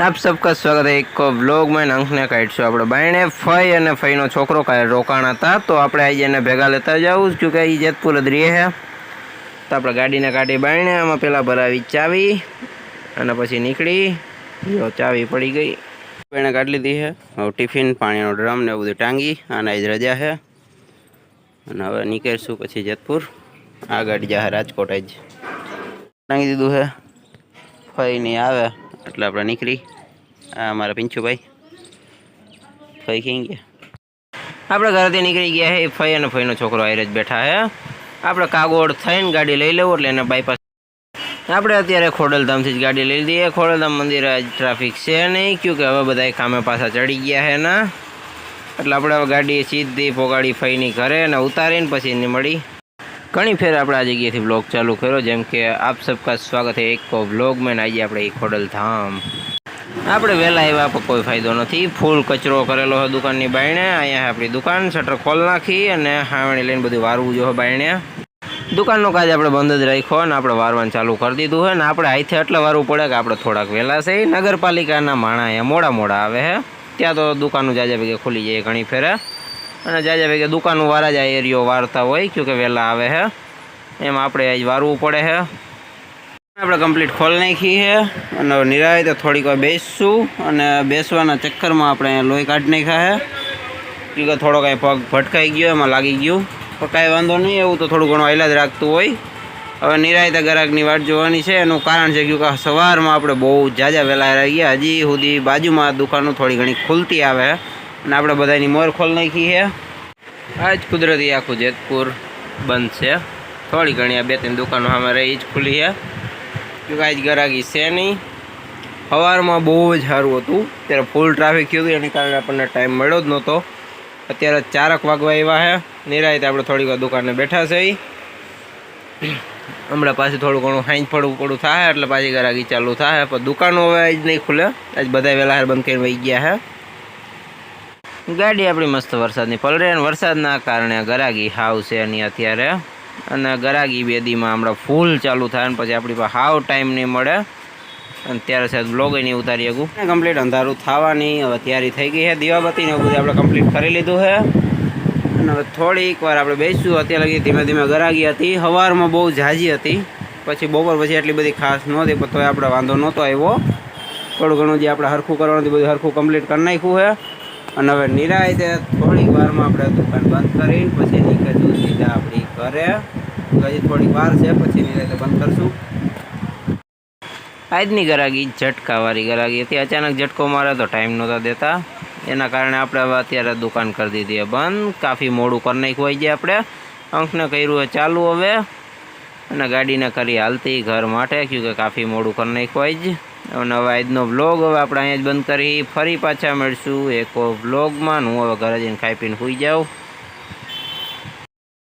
આપ સબકા સ્વાગત है એક વ્લોગમાં અંકને કાઢશું આપણે બાયણે. ફઈ અને ફઈનો છોકરો કાંઈ રોકાણ હતા, તો આપણે આજે એને ભેગા લેતા જાવું કે એ જેતપુર જ રહે છે. તો આપણે ગાડીને કાઢી બાયણે, આમાં પહેલાં ભરાવી ચાવી અને પછી નીકળી. જો ચાવી પડી ગઈ. એને કાઢી લીધી છે. હવે ટિફિન, પાણીનો ડ્રમ ને એવું બધું ટાંગી અને આજ રજા છે. અને હવે નીકળીશું પછી જેતપુર. આ ગાડી જાહે રાજકોટ જ. ટાંગી દીધું છે. ફઈ નહીં આવે. એટલે આપણે નીકળી. આ અમારા પિંચુભાઈ ફઈ ક્યાં ગયા? આપણે ઘરેથી નીકળી ગયા છે ફઈ અને ફઈનો છોકરો આયરે જ બેઠા છે આપણે કાગોળ થઈને ગાડી લઈ લેવું એટલે એને બાયપાસ આપણે અત્યારે ખોડલધામથી જ ગાડી લઈ લીધી ખોડલધામ મંદિર આજ ટ્રાફિક છે નહીં. ક્યું કે હવે બધા કામે પાછા ચડી ગયા છે ને. એટલે આપણે હવે ગાડી સીધી પોગાડી ફઈની ઘરે અને ઉતારીને પછી એની મળી. ઘણી ફેર આપણે આ જગ્યાએથી બ્લોગ ચાલુ કર્યો, જેમ કે આપ સબકા સ્વાગત છે એક બ્લોગ મેં આજે આપણે એ ખોડલધામ. આપણે વહેલા આવ્યા પણ કોઈ ફાયદો નથી. ફૂલ કચરો કરેલો હોય દુકાનની બાયણે. અહીંયા આપણી દુકાન શટર ખોલ નાખી અને હાવણી લઈને બધું વારવું જો બાયણે. દુકાનનું કાજ આપણે બંધ જ રાખ્યો અને આપણે વારવાનું ચાલુ કરી દીધું હોય ને આપણે હાથે એટલે વારવું પડે કે આપણે થોડાક વહેલા છે. નગરપાલિકાના માણા અહીંયા મોડા મોડા આવે છે ત્યાં તો દુકાનનું જાજા ભેગે ખુલી જાય ઘણી ફેરે અને જાજા કે દુકાનો વાળા જ આ એરિયો વારતા હોય. કે વહેલા આવે હે. એમ આપણે આજ વારવું પડે હે. આપણે કમ્પ્લીટ ખોલ નાખી છે અને નિરાય તો થોડીક વાર બેસશું. અને બેસવાના ચક્કરમાં આપણે લોહી કાઢી નાખ્યા છે કે થોડો કાંઈ પગ ભટકાઈ ગયો, એમાં લાગી ગયું. પણ કાંઈ વાંધો નહીં, એવું તો થોડું ઘણું ઇલાજ રાખતું હોય. હવે નિરાયતા ગ્રાહકની વાટ જોવાની છે. એનું કારણ છે કે સવારમાં આપણે બહુ જાજા વહેલા રહી ગયા હજી સુધી બાજુમાં દુકાનો થોડી ઘણી ખુલતી આવે અને આપણે બધાની મોર ખોલ નાખી છે. આજ કુદરતી આખું જેતપુર બંધ છે. થોડી ઘણી આ બે ત્રણ દુકાનો અમારે રહી જ ખુલી છે. કાંઈ જ ગરાગી છે નહીં. સવારમાં બહુ જ સારું હતું. ત્યારે ફૂલ ટ્રાફિક થયું હતું. એની કારણે આપણને ટાઈમ મળ્યો જ નહોતો. અત્યારે ચારક વાગવા આવ્યા છે. નિરાયતે આપણે થોડીક વાર દુકાને બેઠા છે. હમણાં પાછું થોડું ઘણું હાઈન પડવું પડું થાય એટલે પાછી ગરાગી ચાલુ થાય. પણ દુકાનો હવે આજ નહીં ખુલે. આજ બધા વહેલા બંધ કરીને વહી ગયા છે. ગાડી આપણી મસ્ત વરસાદની પલરે અને વરસાદના કારણે ગરાગી હાવ છે એની અત્યારે. અને ગરાગી બેદીમાં હમણાં ફૂલ ચાલુ થાય અને પછી આપણી પાસે હાવ ટાઈમ નહીં મળે. અને ત્યારે સાહેબ બ્લોગ નહીં ઉતારી શકું કમ્પ્લીટ અંધારું થવાની, હવે તૈયારી થઈ ગઈ છે દીવાબત્તીને એવું બધું આપણે કમ્પ્લીટ કરી લીધું છે. અને હવે થોડીક વાર આપણે બેસીશું. અત્યારે લગી ધીમે ધીમે ગરાગી હતી. સવારમાં બહુ ઝાઝી હતી. પછી બપોર પછી એટલી બધી ખાસ નહોતી પણ તોય આપણે વાંધો નહોતો આવ્યો. થોડું ઘણું જે આપણે હરખું કરવાનું બધું હરખું કમ્પ્લીટ કરી નાખ્યું છે. અને હવે નિરાયતે થોડીક વારમાં આપણે દુકાન બંધ કરીને પછી નીકળશું સીધા આપણી ઘરે. હજી થોડીક વાર છે, પછી નિરાયતે બંધ કરશું. આજની ગરાગી ઝટકાવાળી ગરાગી હતી. અચાનક ઝટકો મારે તો ટાઈમ નહોતા દેતા. એના કારણે આપણે હવે અત્યારે દુકાન કરી દીધી બંધ. કાફી મોડું કરી નાખ્યું હોય છે આપણે. અંકને કર્યું હોય ચાલુ હવે. અને ગાડીને કરી હાલતી ઘર માટે. કે કાફી મોડું કરી નાખ્યું હોય જ. અને હવે આજનો વ્લોગ હવે આપણે અહીંયા જ બંધ કરી. ફરી પાછા મળશું એક વ્લોગમાં હું હવે ઘરે જઈને ખાઈ પીને સૂઈ જાઉં.